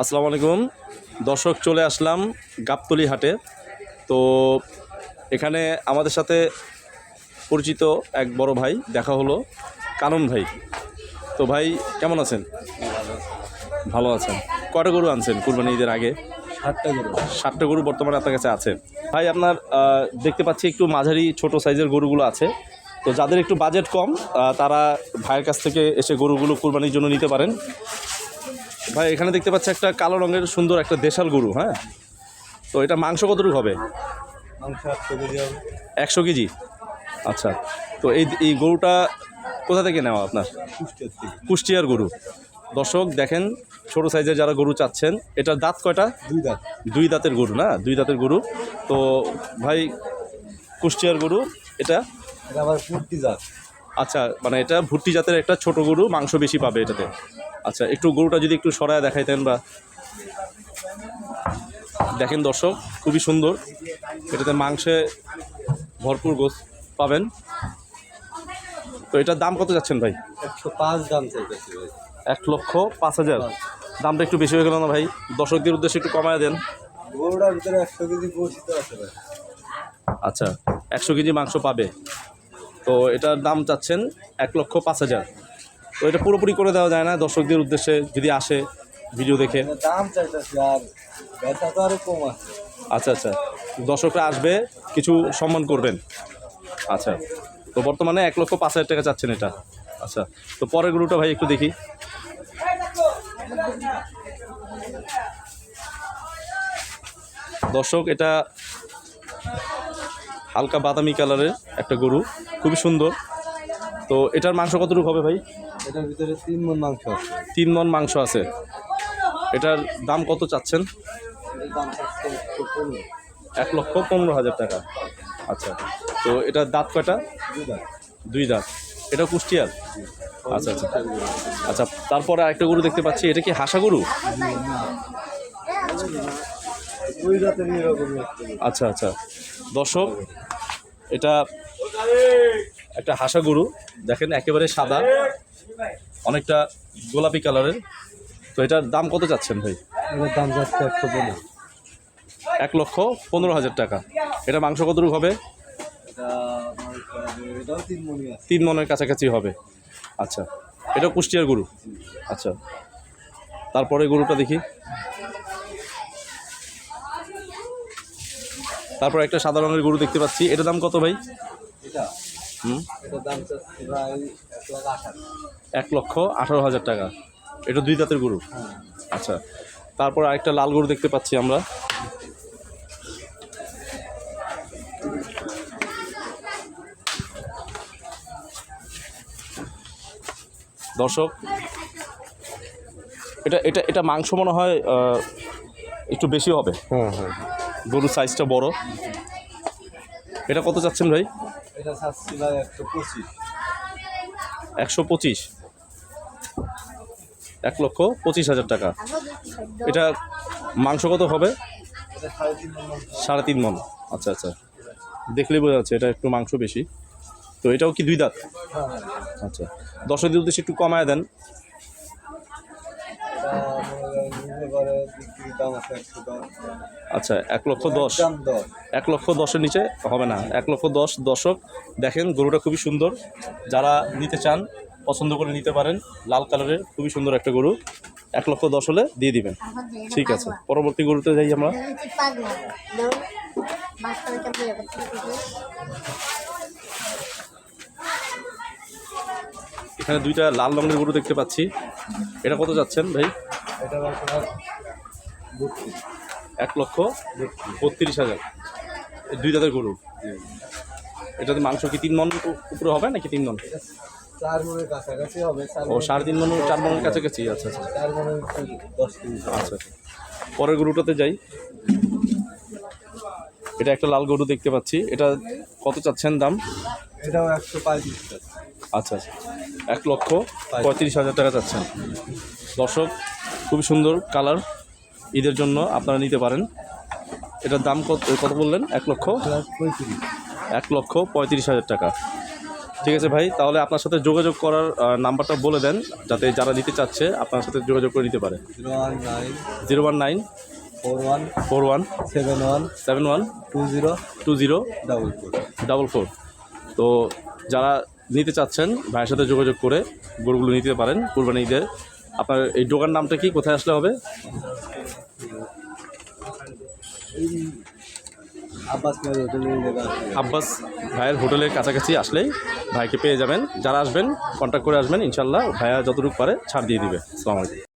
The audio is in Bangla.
আসসালামু আলাইকুম। দর্শক চলে আসলাম গাবতলি হাটে। তো এখানে আমাদের সাথে পরিচিত এক বড় ভাই দেখা হলো কানন ভাই। তো ভাই কেমন আছেন? ভালো আছেন। কটা গরু আনছেন কুরবানি ঈদের আগে? সাতটা গরু। ষাটটা গরু বর্তমানে আপনার কাছে আছে। ভাই আপনার দেখতে পাচ্ছি একটু মাঝারি ছোট সাইজের গরুগুলো আছে। তো যাদের একটু বাজেট কম তারা ভাইয়ের কাছ থেকে এসে গরুগুলো কুরবানির জন্য নিতে পারেন। ভাই এখানে দেখতে পাচ্ছি একটা কালো রঙের সুন্দর একটা দেশাল গরু হ্যাঁ? তো এটা মাংস কতটুকু হবে? একশো কেজি আচ্ছা তো এই এই গরুটা কোথা থেকে নেওয়া আপনার? কুষ্টিয়ার গরু। দর্শক দেখেন ছোট সাইজের যারা গরু চাচ্ছেন এটার দাঁত কয়টা? দুই দাঁত। দুই দাঁতের গরু না? দুই দাঁতের গরু। তো ভাই কুষ্টিয়ার গরু এটা? আবার ফুটতি জাত। আচ্ছা মানে এটা ভুট্টি জাতের একটা ছোট গরু মাংস বেশি পাবে এটাতে। আচ্ছা একটু গরুটা যদি একটু সরায় দেখাইতেন বা দেখেন দর্শক খুবই সুন্দর। এটাতে মাংসে ভরপুর গোস পাবেন। তো এটার দাম কত যাচ্ছেন ভাই? একশো পাঁচ দাম চাইতেছি ভাই। এক লক্ষ পাঁচ হাজার। দামটা একটু বেশি হয়ে গেল না ভাই? দর্শকদের উদ্দেশ্যে একটু কমায় দেন। গরুটার ভিতরে একশো কেজি আছে ভাই। আচ্ছা একশো কেজি মাংস পাবে। তো এটার দাম চাচ্ছেন এক লক্ষ পাঁচ হাজার। তো এটা পুরোপুরি করে দেওয়া যায় না। দর্শকদের উদ্দেশ্যে যদি আসে ভিডিও দেখে। দাম চাইতেছি আর ব্যথা তো আরও কম আছে। আচ্ছা আচ্ছা। দর্শকরা আসবে কিছু সম্মান করবেন। আচ্ছা তো বর্তমানে এক লক্ষ পাঁচ হাজার টাকা চাচ্ছেন এটা। আচ্ছা তো পরের গরুটা ভাই একটু দেখি। দর্শক এটা হালকা বাদামি কালারের একটা গরু। খুবই সুন্দর। তো এটার মাংস কতটুকু হবে ভাই? এটার ভিতরে তিন মন মাংস আছে। তিন মন মাংস আছে। এটার দাম কত চাচ্ছেন? এক লক্ষ পনেরো হাজার টাকা। আচ্ছা তো এটার দাঁত কয়টা? দুই দাঁত। এটা কুষ্টিয়ার? আচ্ছা আচ্ছা। আচ্ছা তারপরে আরেকটা গরু দেখতে পাচ্ছি। এটা কি হাসা গরু। আচ্ছা আচ্ছা। দর্শক এটা একটা হাসা গরু। দেখেন একেবারে সাদা। অনেকটা গোলাপি কালারের। তো এটার দাম কত চাচ্ছেন ভাই? এটার দাম যাচ্ছে একশো পনেরো। এক লক্ষ পনেরো হাজার টাকা। এটা মাংস কতটুকু হবে? এটা তিন মনের কাছাকাছি হবে। আচ্ছা এটা কুষ্টিয়ার গরু? আচ্ছা তারপরে গরুটা দেখি। তারপর একটা সাদা রঙের গরু দেখতে পাচ্ছি। এটার দাম কত ভাই? এটা হুম? এটার দাম এক লক্ষ আঠারো হাজার টাকা। এটা দুই দাঁতের গরু? হ্যাঁ। আচ্ছা। তারপর আরেকটা লাল গরু দেখতে পাচ্ছি আমরা। দর্শক এটা এটা এটা মাংস মনে হয় একটু বেশি হবে। হ্যাঁ হ্যাঁ। গরুর সাইজটা বড়। এটা কত চাচ্ছেন ভাই? এটা চাচ্ছি ভাই একশো পঁচিশ। একশো পঁচিশ। এক লক্ষ পঁচিশ হাজার টাকা। এটা মাংস কত হবে? সাড়ে তিন মন। আচ্ছা আচ্ছা। দেখলেই বোঝা যাচ্ছে এটা একটু মাংস বেশি। তো এটাও কি দুই দাঁত? আচ্ছা আচ্ছা। দিন উদ্দেশ্যে একটু কমায় দেন। আচ্ছা এক লক্ষ দশ। এক লক্ষ দশের নিচে হবে না। এক লক্ষ দশ দশক দেখেন গরুটা খুবই সুন্দর। যারা নিতে চান পছন্দ করে নিতে পারেন লাল কালারের খুবই সুন্দর একটা গরু। এক লক্ষ দশ হলে দিয়ে দিবেন। ঠিক আছে পরবর্তী গরুতে যাই আমরা। এখানে দুইটা লাল রঙের গরু দেখতে পাচ্ছি। এটা কত যাচ্ছেন ভাই? এটা এক লক্ষ বত্রিশ হাজার। দুই দাঁতের গরু? এটাতে মাংস কি তিন মন উপরে হবে নাকি তিন মন? চার মনের কাছাকাছি হবে ও সাড়ে তিন মন চার মনের কাছাকাছি আচ্ছা আচ্ছা। চার মনের দশ আচ্ছা আচ্ছা। পরের গরুটাতে যাই। এটা একটা লাল গরু দেখতে পাচ্ছি। এটা কত চাচ্ছেন দাম? এটাও একশো পঁয়ত্রিশ আচ্ছা আচ্ছা। এক লক্ষ পঁয়ত্রিশ হাজার টাকা চাচ্ছেন। দর্শক খুবই সুন্দর কালার। ঈদের জন্য আপনারা নিতে পারেন। এটার দাম কত কত বললেন? এক লক্ষ? এক লক্ষ পঁয়ত্রিশ হাজার টাকা। ঠিক আছে ভাই তাহলে আপনার সাথে যোগাযোগ করার নাম্বারটা বলে দেন যাতে যারা নিতে চাচ্ছে আপনার সাথে যোগাযোগ করে নিতে পারে। Zero one nine four one four one seven one seven one two zero two zero double four. Double four. তো যারা নিতে চাচ্ছেন ভাইয়ের সাথে যোগাযোগ করে গরুগুলো নিতে পারেন কুরবানি ঈদের আপনার এই দোকান নামটা কি? কোথায় আসলে হবে? আব্বাস ভাইয়ের হোটেলের কাছাকাছি আসলেই ভাইকে পেয়ে যাবেন। যারা আসবেন কন্ট্যাক্ট করে আসবেন, ইনশাল্লাহ ভাইয়া যতটুকু পারে ছাড় দিয়ে দিবে। আলাইকুম।